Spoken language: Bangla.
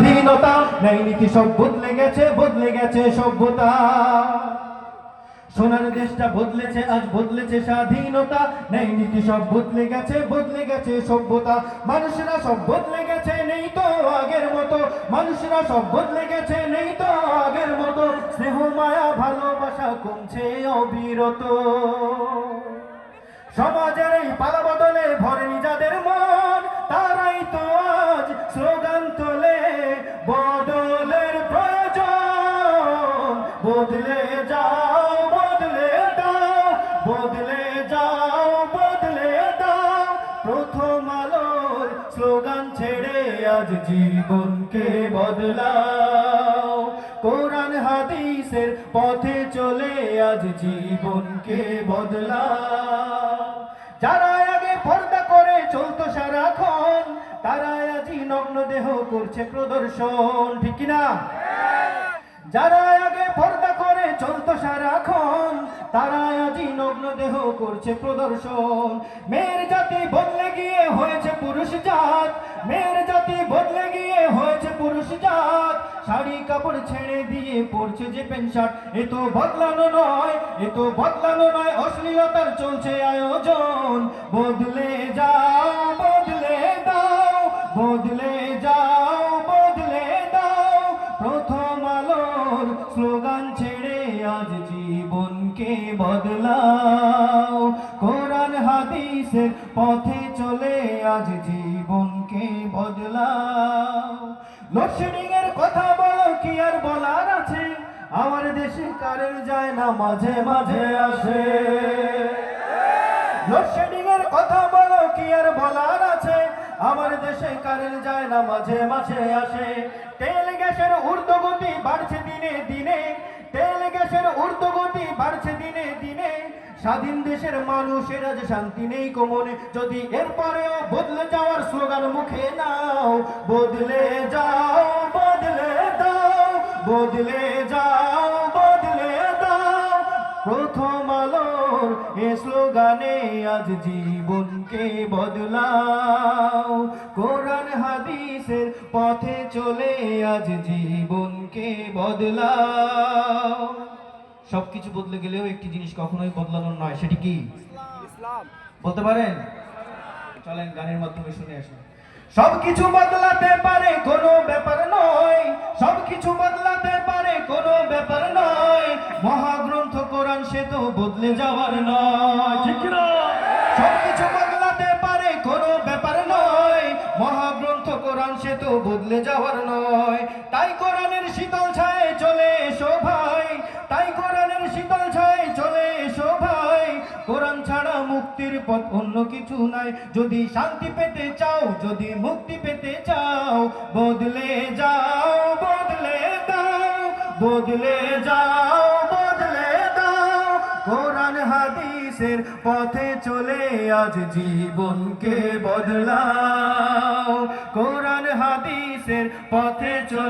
স্বাধীনতা ন্যায় নীতি সব বদলে গেছে বদলে গেছে সভ্যতা। সোনার দেশটা বদলেছে, আজ বদলেছে স্বাধীনতা। ন্যায় নীতি সব বদলে গেছে বদলে গেছে সভ্যতা। মানুষেরা সব বদলে গেছে, নেই তো আগের মতো। মানুষেরা সব বদলে গেছে, নেই তো আগের মতো। স্নেহ, মায়া, ভালোবাসা কমছে অবিরত। সমাজের এই পালা বদলে ভরেনি যাদের বদলে যাও, বদলে দাও, বদলে যাও, বদলে দাও। প্রথম আলোর স্লোগান ছেড়ে আজ জীবনকে বদলাও। কোরআন হাদিসের পথে চলে আজ জীবনকে বদলাও। যারা আগে পর্দা করে চলতো সারাক্ষণ তারা আজই নগ্ন দেহ করছে প্রদর্শন, ঠিক কিনা? যারা আগে পর্দা করে চলতো সারাক্ষণ তারা নগ্ন দেহ করছে প্রদর্শন। মেয়ের জাতি বদলে গিয়ে হয়েছে পুরুষ জাত, মেয়ের জাতি বদলে গিয়ে হয়েছে পুরুষ জাত। শাড়ি কাপড় ছেড়ে দিয়ে পড়ছে যে প্যান্ট শার্ট, এ তো বদলানো নয়, এ তো বদলানো নয়, অশ্লীলতার চলছে আয়োজন। বদলে যাও আলোর স্লোগান ছেড়ে আজ জীবনকে বদলাও। কোরআন, হাদিসের পথে চলে আজ জীবনকে বদলাও। লোডশেডিং এর কথা বলো, কি আর বলার আছে? আমার দেশে কারের যায় না, মাঝে মাঝে আসে। লোডশেডিং এর কথা বলো, কি আর বলার আছে? আমার দেশে কারেন্ট যায় না, মাঝে মাঝে আসে। তেল গ্যাসের ঊর্ধ্বগতি বাড়ছে দিনে দিনে, তেল গ্যাসের ঊর্ধ্বগতি বাড়ছে দিনে দিনে। স্বাধীন দেশের মানুষের আজ শান্তি নেই কোমনে, যদি এরপরেও বদলে যাওয়ার স্লোগান মুখে নাও, বদলে যাও, বদলে দাও, বদলে যাও। এ স্লোগানে আজ জীবনকে বদলাও। কোরআন হাদিসের পথে চলে আজ জীবনকে বদলাও। সবকিছু বদলে গেলেও একটি জিনিস কখনোই বদলানোর নয় সেটি কি? বলতে পারেন? চলেন গানের মাধ্যমে শুনে আসি। সবকিছু বদলাতে পারে কোনো বদলে যাওয়ার নয় না সবকিছু বদলাতে পারে কোনো ব্যাপার নয়। মহাগ্রন্থ কোরআন সে তো বদলে যাওয়ার নয়। তাই কোরআনের শীতল ছায় চলে এসো ভাই। তাই কোরআনের শীতল ছায় চলে এসো ভাই। কোরআন ছাড়া মুক্তির পথ অন্য কিছু নাই। যদি শান্তি পেতে চাও, যদি মুক্তি পেতে চাও, বদলে যাও, বদলে দাও, বদলে যাও। কোরআন হাদিসের পথে চলে আজ জীবনকে বদলাও। কোরআন হাদিসের পথে চলে